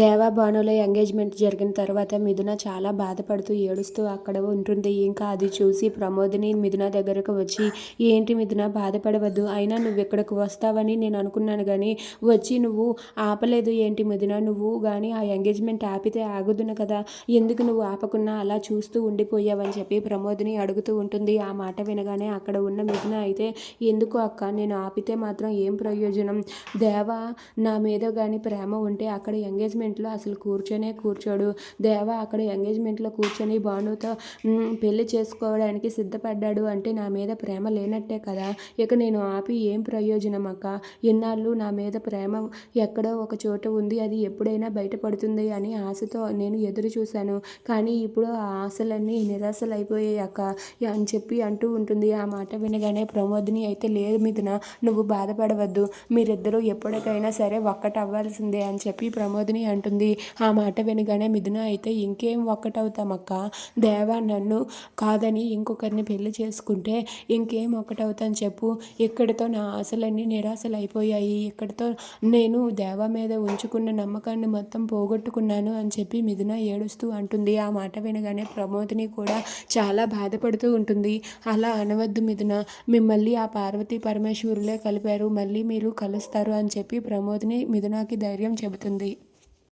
దేవా భానుల ఎంగేజ్మెంట్ జరిగిన తర్వాత మిథున చాలా బాధపడుతూ ఏడుస్తూ అక్కడ ఉంటుంది. ఇంకా అది చూసి ప్రమోదిని మిథున దగ్గరకు వచ్చి ఏంటి మిథున బాధపడవద్దు. అయినా నువ్వు ఇక్కడికి వస్తావని నేను అనుకున్నాను కానీ వచ్చి నువ్వు ఆపలేదు. ఏంటి మిథున నువ్వు కానీ ఆ ఎంగేజ్మెంట్ ఆపితే ఆగుదును కదా. ఎందుకు నువ్వు ఆపకున్నా అలా చూస్తూ ఉండిపోయావని చెప్పి ప్రమోదిని అడుగుతూ ఉంటుంది. ఆ మాట వినగానే అక్కడ ఉన్న మిథున అయితే ఎందుకు అక్క నేను ఆపితే మాత్రం ఏం ప్రయోజనం? దేవా నా మీద కానీ ప్రేమ ఉంటే అక్కడ ఎంగేజ్మెంట్ ఎంగేజ్మెంట్లో అసలు కూర్చొనే కూర్చోడు. దేవా అక్కడ ఎంగేజ్మెంట్లో కూర్చొని భానుతో పెళ్ళి చేసుకోవడానికి సిద్ధపడ్డాడు అంటే నా మీద ప్రేమ లేనట్టే కదా. ఇక నేను ఆపి ఏం ప్రయోజనం అక్క? ఎన్నాళ్ళు నా మీద ప్రేమ ఎక్కడో ఒక చోట ఉంది. అది ఎప్పుడైనా బయటపడుతుంది అని ఆశతో నేను ఎదురు చూశాను. కానీ ఇప్పుడు ఆ ఆశలన్నీ నిరాశలైపోయాయి అక్క. అని చెప్పి అంటూ ఉంటుంది. ఆ మాట వినగానే ప్రమోదిని అయితే లేదు మీదన నువ్వు బాధపడవద్దు. మీరిద్దరూ ఎప్పటికైనా సరే ఒక్కటవ్వాల్సిందే అని చెప్పి ప్రమోదిని అంటుంది. ఆ మాట వినగానే మిథున అయితే ఇంకేం ఒక్కటవుతామక్క? దేవా నన్ను కాదని ఇంకొకరిని పెళ్ళి చేసుకుంటే ఇంకేం ఒక్కటవుతాను చెప్పు. ఇక్కడితో నా ఆశలన్నీ నిరాశలు అయిపోయాయి ఇక్కడితో నేను దేవా మీద ఉంచుకున్న నమ్మకాన్ని మొత్తం పోగొట్టుకున్నాను అని చెప్పి మిథున ఏడుస్తూ అంటుంది. ఆ మాట వినగానే ప్రమోదిని కూడా చాలా బాధపడుతూ ఉంటుంది. అలా అనవద్దు మిథున. మిమ్మల్ని ఆ పార్వతీ పరమేశ్వరులే కలిపారు. మళ్ళీ మీరు కలుస్తారు అని చెప్పి ప్రమోదిని మిథునాకి ధైర్యం చెబుతుంది.